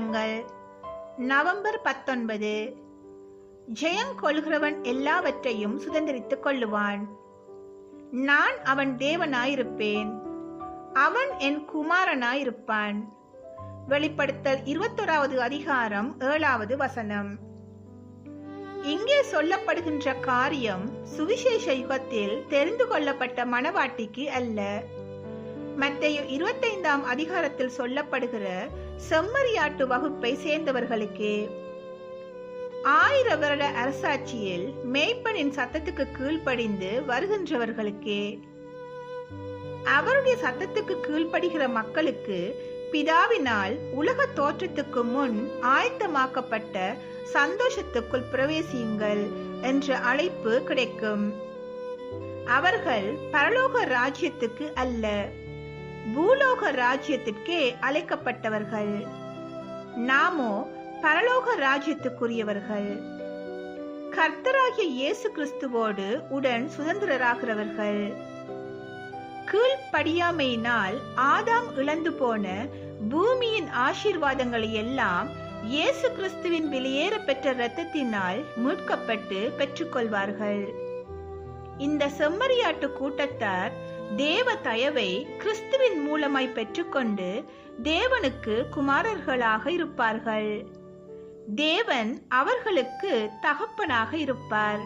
நிமிடங்கள் நவம்பர் பத்தொன்பது. ஜெயம் கொள்கிறவன் எல்லாவற்றையும் சுதந்திரித்துக் கொள்ளுவான். நான் அவன் தேவனாயிருப்பேன். அவன் என் குமாரனாயிருப்பான். வெளிப்படுத்தல் இருபத்தோராவது அதிகாரம் ஏழாவது வசனம். இங்கே சொல்லப்படுகின்ற காரியம் சுவிசேஷ யுகத்தில் தெரிந்து கொள்ளப்பட்ட மனவாட்டிக்கு அல்ல. மத்தேயு இருபத்தைந்தாம் அதிகாரத்தில் சொல்லப்படுகிற செம்மறியாட்டு வகுப்பை சேர்ந்தவர்களுக்கே ஆயிர வருட அரசாட்சியில் மேய்ப்பனின் சத்தத்துக்கு கீழ்ப்படிந்து வருகின்றவர்களுக்கே. அவருடைய சத்தத்துக்கு கீழ்ப்படுகிற மக்களுக்கு பிதாவினால் உலக தோற்றத்துக்கு முன் ஆயத்தமாக்கப்பட்ட சந்தோஷத்துக்குள் பிரவேசியுங்கள் என்ற அழைப்பு கிடைக்கும். அவர்கள் பரலோக ராஜ்யத்துக்கு அல்ல. பூலோக ராஜ்யத்திற்கே அழைக்கப்பட்டவர்கள். நாமோ பரலோக ராஜ்யத்துக்குரியவர்கள். கர்த்தராகிய இயேசு கிறிஸ்துவோடு உடன் சுதந்திரராகிறவர்கள். கீழ்ப்படியாமையினால் ஆதாம் இழந்து போன பூமியின் ஆசீர்வாதங்களை எல்லாம் இயேசு கிறிஸ்துவின் வெளியேற பெற்ற இரத்தத்தினால் மீட்கப்பட்டு பெற்றுக்கொள்வார்கள். இந்த செம்மறியாட்டு கூட்டத்தார் தேவ தயவை கிறிஸ்துவின் மூலமாய் பெற்றுக்கொண்டு தேவனுக்கு குமாரர்களாக இருப்பார்கள். தேவன் அவர்களுக்கு தகப்பனாக இருப்பார்.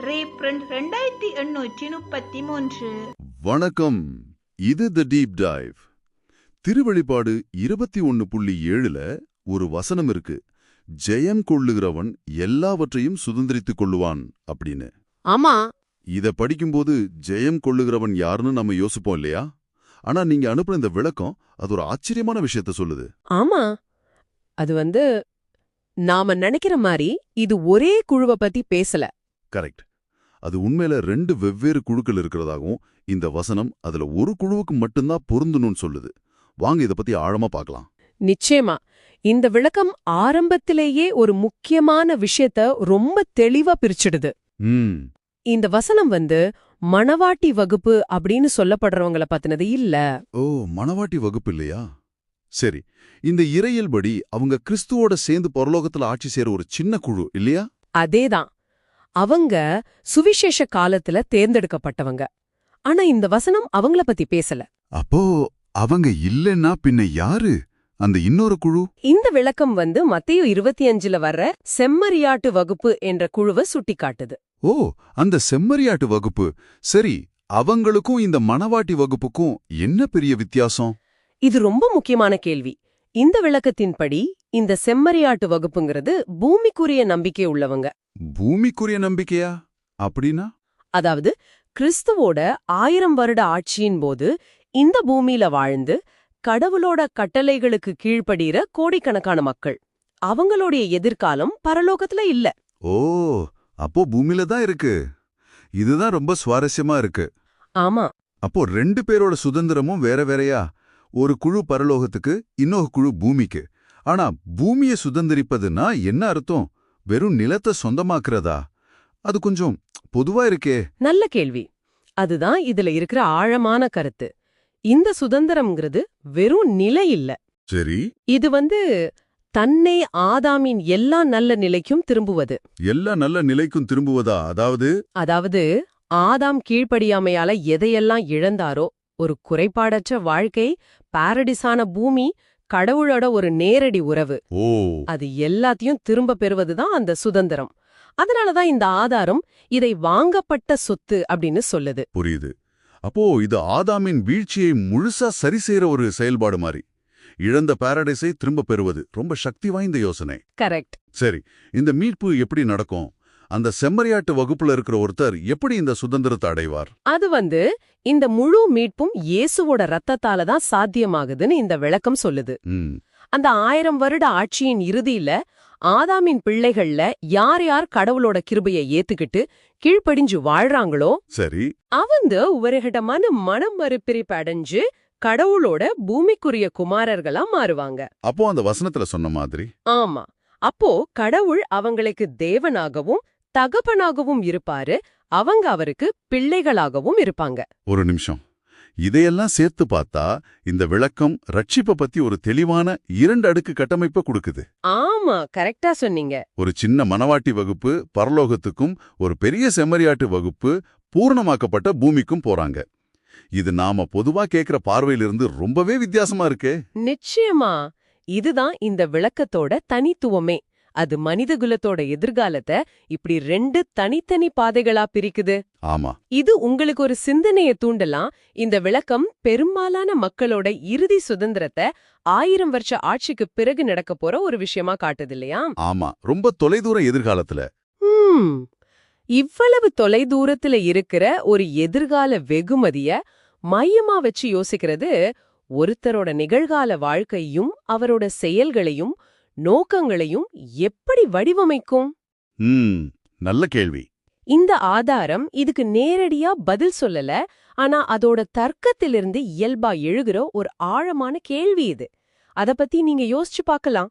ரீப்ரிண்ட் ரெண்டாயிரத்தி எண்ணூற்றி முப்பத்தி மூன்று. வணக்கம். இது த டீப் டைவ் திருவெளிப்பாடு இருபத்தி ஒன்னு புள்ளி ஏழுல ஒரு வசனம் இருக்கு. ஜெயம் கொள்ளுகிறவன் எல்லாவற்றையும் சுதந்திரித்துக் கொள்ளுவான் அப்படின்னு. ஆமா இத படிக்கும்போது ஜெயம் கொள்ளுகிறவன் யாருன்னு நம்ம யோசிப்போம் இல்லையா? ஆனா நீங்க அனுப்புன இந்த விளக்கம் அது ஒரு ஆச்சரியமான விஷயத்த சொல்லுது. ஆமா. அது வந்து நாம நினைக்கிற மாதிரி இது ஒரே குழுவ பத்தி பேசல. கரெக்ட். அது உண்மையில ரெண்டு வெவ்வேறு குழுக்கள் இருக்கிறதாகவும் இந்த வசனம் அதுல ஒரு குழுவுக்கு மட்டும்தான் பொருந்தணும்னு சொல்லுது. வாங்க இத பத்தி ஆழமா பார்க்கலாம். நிச்சயமா. இந்த விளக்கம் ஆரம்பத்திலேயே ஒரு முக்கியமான விஷயத்த ரொம்ப தெளிவா பிரிச்சிடுது. இந்த வசனம் வந்து மணவாட்டி வகுப்பு அப்படின்னு சொல்லப்படுறவங்கள பத்தினது இல்ல. ஓ மணவாட்டி வகுப்பு இல்லையா? சரி இந்த இறையல்படி அவங்க கிறிஸ்துவோட சேர்ந்து பரலோகத்துல ஆட்சி செய்யற ஒரு சின்ன குழு இல்லையா? அதேதான். அவங்க சுவிசேஷ காலத்துல தேர்ந்தெடுக்கப்பட்டவங்க. ஆனா இந்த வசனம் அவங்கள பத்தி பேசல. அப்போ அவங்க இல்லைன்னா பின்ன யாரு அந்த இன்னொரு குழு? இந்த விளக்கம் வந்து மத்தேயு இருபத்தி அஞ்சுல வர்ற செம்மறியாட்டு வகுப்பு என்ற குழுவை சுட்டிக்காட்டுது. ஓ அந்த செம்மறியாட்டு வகுப்பு. சரி அவங்களுக்கும் இந்த மணவாட்டி வகுப்புக்கும் என்ன பெரிய வித்தியாசம்? இது ரொம்ப முக்கியமான கேள்வி. இந்த விளக்கத்தின்படி இந்த செம்மறியாட்டு வகுப்புங்கிறது பூமிக்குரிய நம்பிக்கை உள்ளவங்க. பூமிக்குரிய நம்பிக்கையா? அப்படின்னா? அதாவது கிறிஸ்துவோட ஆயிரம் வருட ஆட்சியின் போது இந்த பூமியில வாழ்ந்து கடவுளோட கட்டளைகளுக்கு கீழ்ப்படிகிற கோடிக்கணக்கான மக்கள். அவங்களுடைய எதிர்காலம் பரலோகத்துல இல்ல. ஓ அப்போ பூமியில தான் இருக்கு. இதுதான் ரொம்ப சுவாரஸ்யமா இருக்கு. ஆமா. அப்போ ரெண்டு பேரோட சுதந்திரமும் வேற வேறயா? ஒரு குழு பரலோகத்துக்கு இன்னொரு குழு பூமிக்கு. ஆனா பூமியை சுதந்திரிப்பதுன்னா என்ன அர்த்தம்? வெறும் நிலத்தை சொந்தமாக்குறதா? அது கொஞ்சம் பொதுவா இருக்கே. நல்ல கேள்வி. அதுதான் இதுல இருக்கிற ஆழமான கருத்து. இந்த சுதந்திரம்ங்கிறது வெறும் நிலை இல்ல. சரி. இது வந்து தன்னை ஆதாமின் எல்லா நல்ல நிலைக்கும் திரும்புவது. எல்லா நல்ல நிலைக்கும் திரும்புவதா? அதாவது? அதாவது ஆதாம் கீழ்ப்படியாமையால எதையெல்லாம் இழந்தாரோ ஒரு குறைபாடற்ற வாழ்க்கை பாரடிஸான பூமி கடவுளோட ஒரு நேரடி உறவு. ஓ. அது எல்லாத்தையும் திரும்ப பெறுவதுதான் அந்த சுதந்திரம். அதனாலதான் இந்த ஆதாரம் இதை வாங்கப்பட்ட சொத்து அப்படின்னு சொல்லுது. புரியுது. அப்போ இது ஆதாமின் வீழ்ச்சியை முழுசா சரி செய்யற ஒரு செயல்பாடு மாதிரி. இழந்த பாரடைஸை திரும்ப பெறுவது ரொம்ப சக்தி வாய்ந்த யோசனை. கரெக்ட். சரி இந்த மீட்பு எப்படி நடக்கும்? அந்த செம்மறியாட்டு வகுப்புல இருக்கிற ஒருத்தர் எப்படி இந்த சுதந்திரத்தை அடைவார்? அது வந்து இந்த முழு மீட்பும் இயேசுவோட ரத்தத்தால தான் சாத்தியமாகுதுன்னு இந்த விளக்கம் சொல்லுது. அந்த ஆயிரம் வருட ஆட்சியின் இறுதியில ஆதாமின் பிள்ளைகள்ல யார் யார் கடவுளோட கிருபையை ஏத்துக்கிட்டு கீழ்ப்படிஞ்சு வாழ்றாங்களோ சரி. அவங்க உவர்களிடமான மனம் மறுபிரிப்பு அடைஞ்சு கடவுளோட பூமிக்குரிய குமாரர்களா மாறுவாங்க. அப்போ அந்த வசனத்துல சொன்ன மாதிரி ஆமா. அப்போ கடவுள் அவங்களுக்கு தேவனாகவும் தகப்பனாகவும் இருப்பாரு. அவங்க அவருக்கு பிள்ளைகளாகவும் இருப்பாங்க. ஒரு நிமிஷம். இதையெல்லாம் சேர்த்து பார்த்தா இந்த விளக்கம் ரட்சிப்பை பத்தி ஒரு தெளிவான இரண்டு அடுக்கு கட்டமைப்பை கொடுக்குது. ஆமா கரெக்டா சொன்னீங்க. ஒரு சின்ன மணவாட்டி வகுப்பு பரலோகத்துக்கும் ஒரு பெரிய செம்மறியாட்டு வகுப்பு பூரணமாக்கப்பட்ட பூமிக்கும் போறாங்க. இது நாம பொதுவா கேக்குற பார்வையிலிருந்து ரொம்பவே வித்தியாசமா இருக்கே. நிச்சயமா. இதுதான் இந்த விளக்கத்தோட தனித்துவமே. அது மனிதகுலத்தோட எதிர்காலத்தை இப்படி ரெண்டு தனித்தனி பாதைகளா பிரிக்குது. ஆமா. இது உங்களுக்கு ஒரு சிந்தனைய தூண்டலாம். இந்த விளக்கம் பெரும்பாலான மக்களோட இறுதி சுதந்திரத்தை ஆயிரம் வருஷ ஆட்சிக்கு பிறகு நடக்க போற ஒரு விஷயமா காட்டுது இல்லையா? ஆமா. ரொம்ப தொலைதூர எதிர்காலத்துல. இவ்வளவு தொலைதூரத்துல இருக்கிற ஒரு எதிர்கால வெகுமதிய மையமா வச்சு யோசிக்கிறது ஒருத்தரோட நிகழ்கால வாழ்க்கையும் அவரோட செயல்களையும் நோக்கங்களையும் எப்படி வடிவமைக்கும்? ம் நல்ல கேள்வி. இந்த ஆதாரம் இதுக்கு நேரடியா பதில் சொல்லல ஆனா அதோட தர்க்கத்திலிருந்து இயல்பா எழுகிற ஒரு ஆழமான கேள்வி இது. அத பத்தி நீங்க யோசிச்சு பார்க்கலாம்.